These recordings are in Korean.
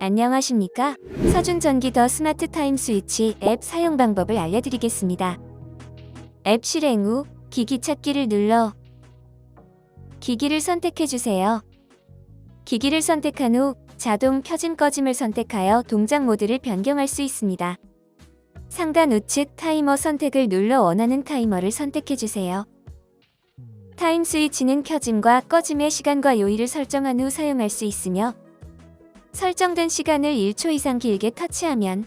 안녕하십니까? 서준 전기 더 스마트 타임 스위치 앱 사용 방법을 알려드리겠습니다. 앱 실행 후 기기 찾기를 눌러 기기를 선택해 주세요. 기기를 선택한 후 자동 켜짐 꺼짐을 선택하여 동작 모드를 변경할 수 있습니다. 상단 우측 타이머 선택을 눌러 원하는 타이머를 선택해 주세요. 타임 스위치는 켜짐과 꺼짐의 시간과 요일을 설정한 후 사용할 수 있으며 설정된 시간을 1초 이상 길게 터치하면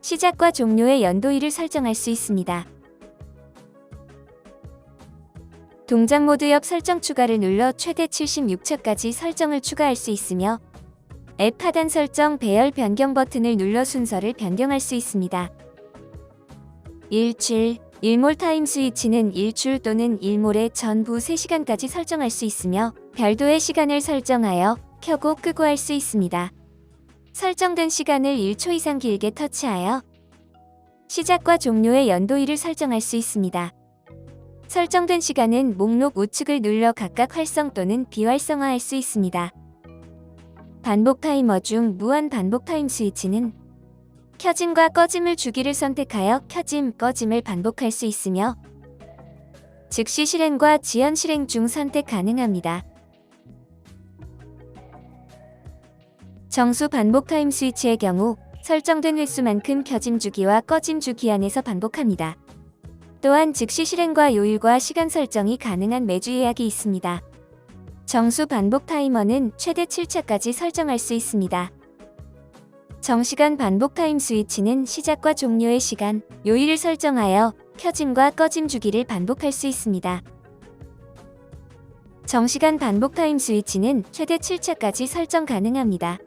시작과 종료의 연도일을 설정할 수 있습니다. 동작 모드 옆 설정 추가를 눌러 최대 76초까지 설정을 추가할 수 있으며 앱 하단 설정 배열 변경 버튼을 눌러 순서를 변경할 수 있습니다. 일출, 일몰 타임 스위치는 일출 또는 일몰의 전부 3시간까지 설정할 수 있으며 별도의 시간을 설정하여 켜고 끄고 할 수 있습니다. 설정된 시간을 1초 이상 길게 터치하여 시작과 종료의 연도일을 설정할 수 있습니다. 설정된 시간은 목록 우측을 눌러 각각 활성 또는 비활성화할 수 있습니다. 반복 타이머 중 무한 반복 타임 스위치는 켜짐과 꺼짐을 주기를 선택하여 켜짐, 꺼짐을 반복할 수 있으며 즉시 실행과 지연 실행 중 선택 가능합니다. 정수 반복 타임 스위치의 경우 설정된 횟수만큼 켜짐 주기와 꺼짐 주기 안에서 반복합니다. 또한 즉시 실행과 요일과 시간 설정이 가능한 매주 예약이 있습니다. 정수 반복 타이머는 최대 7차까지 설정할 수 있습니다. 정시간 반복 타임 스위치는 시작과 종료의 시간, 요일을 설정하여 켜짐과 꺼짐 주기를 반복할 수 있습니다. 정시간 반복 타임 스위치는 최대 7차까지 설정 가능합니다.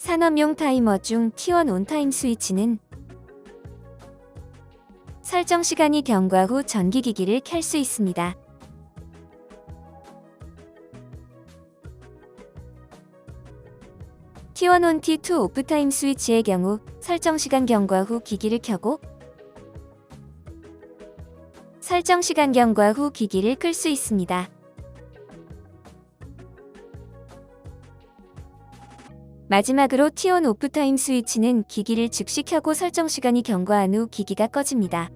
산업용 타이머 중 T1 온타임 스위치는 설정 시간이 경과 후 전기기기를 켤 수 있습니다. T1 온 T2 오프 타임 스위치의 경우 설정 시간 경과 후 기기를 켜고 설정 시간 경과 후 기기를 끌 수 있습니다. 마지막으로 T1 오프 타임 스위치는 기기를 즉시 켜고 설정 시간이 경과한 후 기기가 꺼집니다.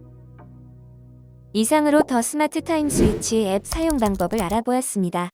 이상으로 더 스마트 타임 스위치 앱 사용 방법을 알아보았습니다.